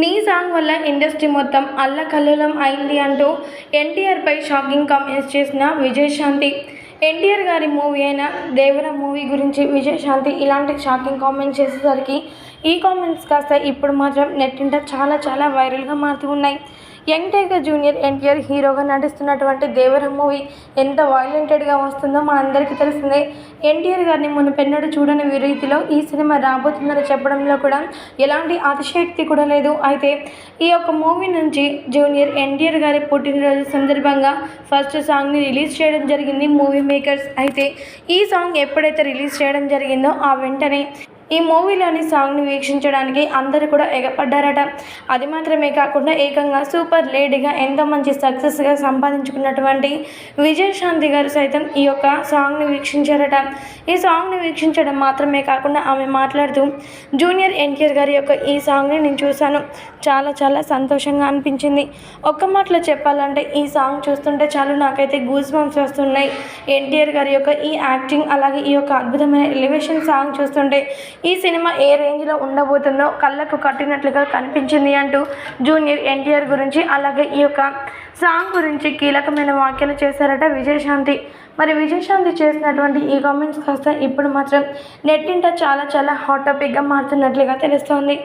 నీ సాంగ్ వల్ల ఇండస్ట్రీ మొత్తం అల్లకల్లోలం అయింది అంటూ ఎన్టీఆర్పై షాకింగ్ కామెంట్స్ చేసిన విజయశాంతి ఎన్టీఆర్ గారి మూవీ అయిన దేవర మూవీ గురించి విజయశాంతి ఇలాంటి షాకింగ్ కామెంట్స్ చేసేసరికి ఈ కామెంట్స్ కాస్త ఇప్పుడు మాత్రం నెట్టింట చాలా చాలా వైరల్గా మారుతూ ఉన్నాయి. యంగ్ టైగర్ జూనియర్ ఎన్టీఆర్ హీరోగా నటిస్తున్నటువంటి దేవర మూవీ ఎంత వాయిలెంటెడ్గా వస్తుందో మనందరికీ తెలిసిందే. ఎన్టీఆర్ గారిని మొన్న పెన్నడు చూడని రీతిలో ఈ సినిమా రాబోతుందని చెప్పడంలో కూడా ఎలాంటి అతిశయోక్తి కూడా లేదు. అయితే ఈ యొక్క మూవీ నుంచి జూనియర్ ఎన్టీఆర్ గారి పుట్టినరోజు సందర్భంగా ఫస్ట్ సాంగ్ని రిలీజ్ చేయడం జరిగింది మూవీ మేకర్స్. అయితే ఈ సాంగ్ ఎప్పుడైతే రిలీజ్ చేయడం జరిగిందో ఆ వెంటనే ఈ మూవీలోని సాంగ్ని వీక్షించడానికి అందరూ కూడా ఎగపడ్డారట. అది మాత్రమే కాకుండా ఏకంగా సూపర్ లేడీగా ఎంతో మంచి సక్సెస్గా సంపాదించుకున్నటువంటి విజయశాంతి గారు సైతం ఈ యొక్క సాంగ్ని వీక్షించారట. ఈ సాంగ్ని వీక్షించడం మాత్రమే కాకుండా ఆమె మాట్లాడుతూ జూనియర్ ఎన్టీఆర్ గారి యొక్క ఈ సాంగ్ని నేను చూశాను. చాలా చాలా సంతోషంగా అనిపించింది. ఒక్క మాటలో చెప్పాలంటే ఈ సాంగ్ చూస్తుంటే చాలు నాకైతే గూస్ బంప్స్ వస్తున్నాయి. ఎన్టీఆర్ గారి యొక్క ఈ యాక్టింగ్ అలాగే ఈ యొక్క అద్భుతమైన ఎలివేషన్ సాంగ్ చూస్తుంటే ఈ సినిమా ఏ రేంజ్లో ఉండబోతుందో కళ్ళకు కట్టినట్లుగా కనిపించింది అంటూ జూనియర్ ఎన్టీఆర్ గురించి అలాగే ఈ యొక్క సాంగ్ గురించి కీలకమైన వ్యాఖ్యలు చేశారట విజయశాంతి. మరి విజయశాంతి చేసినటువంటి ఈ కామెంట్స్ కాస్త ఇప్పుడు మాత్రం నెట్టింట చాలా చాలా హాట్ టాపిక్గా మారుతున్నట్లుగా తెలుస్తోంది.